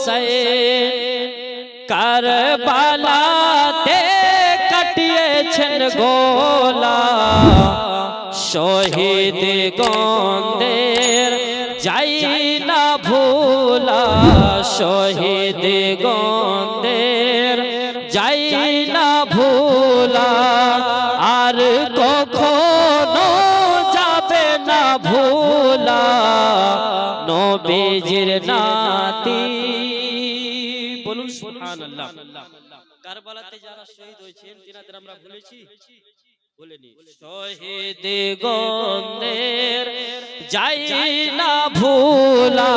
হুসাইন কারবালাতে কাটিয়েছেন গোলা। শহীদ গন্দের যাই না ভোলা। শহীদ গন্দের যাই না ভোলা। নবীজির নাতি। বলুন সুবহানাল্লাহ। কারবালাতে যারা শহীদ হয়েছেন তিনাদের আমরা ভুলেছি বলেনি শহীদ গন্দের যাই না ভোলা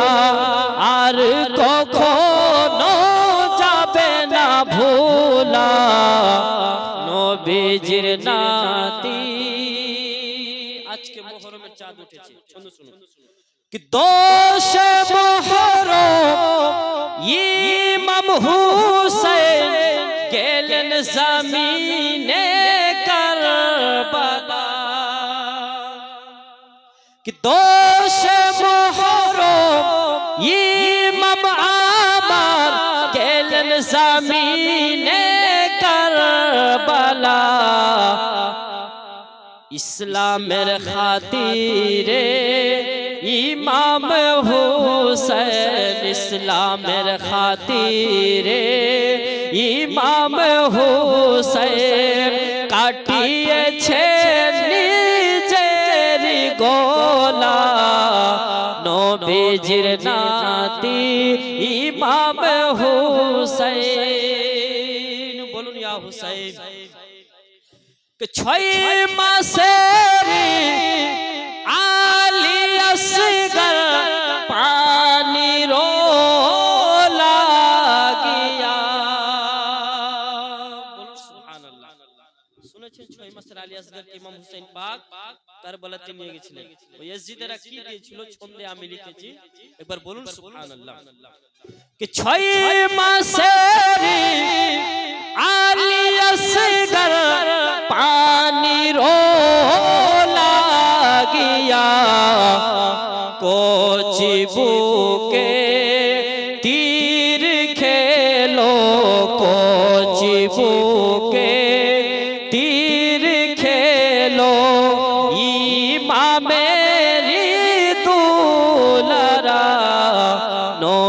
আর কখনো যাবে না ভোলা। নবীজির নাতি कि दोष मोहरम इमाम हुसैन गेलन जमीने करबला कि दोष मोहरम इमाम आमार गेलन जमीने करबला ইসলামের খাতিরে ইমাম হুসেন ইসলামের খাতিরে, ইমাম হুসেন কাটিয়েছে নিজের গোলা। নবীজির নাতি ইমাম হুসেন। বলুন ইয়া হুসেন। ছয় মাসের শুনেছেন ছয় মাসের আলী আসগর ইমাম হুসেন পাক কারবালাতে নিয়ে গেছিলেন। ওই কি দিয়েছিল? ছন্দে আমি লিখেছি। একবার বলুন कि ছয় মাসের আলী আসগর পানি রো লাগিয়া কোচি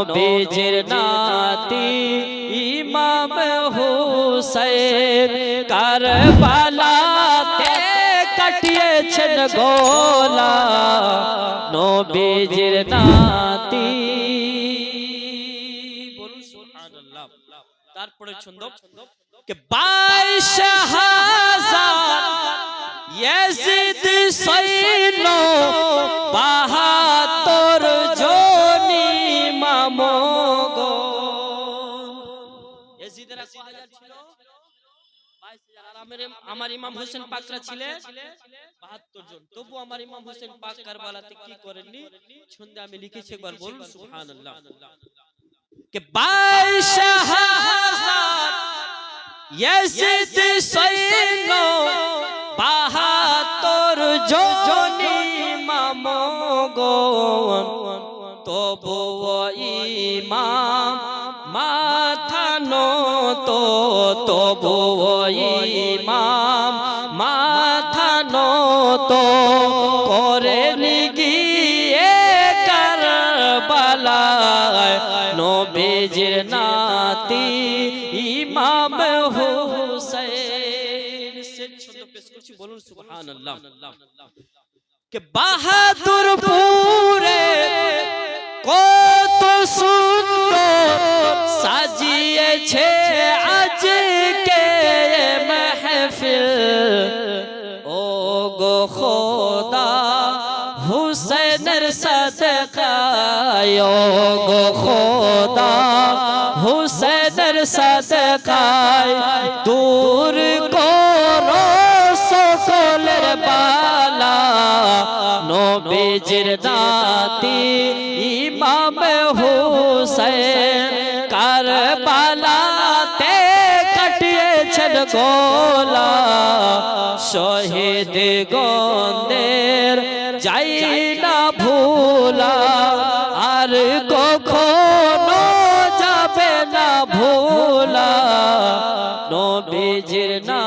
নবীজির নাতি ইমাম হুসাইন। কারবালাতে কাটিয়েছেন গোলা নবীজির নাতি। তারপরে ছন্দ কে বাইশ হাজার ইয়াজিদ সৈন্য আমার- ইমাম হোসেন পাকরা ছিলেন বাহাত্তর জন। তবু আমার ইমাম হোসেন পাক কারবালাতে কি করেননি? ছন্দে আমি লিখেছি একবার বলুন কে বাইশ হাজার ইয়াজিদ সৈন্য বাহাত্তর জনি মামগণ তবু ইমাম মাথা নত তবু ইমাম মাথা করে গিয়ে কারবালায়। নবীজির নাতি ইমাম হুসাইন। কে বাহাদুর খোদা, হুসেনের সদকায় গো খোদা, হুসেনের সদকায়, দূর করো সকলের বালা। নবীজির নাতি ইমাম হুসেন গোলা শহীদ গন্দের যাই না ভোলা আর কখনো যাবে না ভোলা। নবীজির না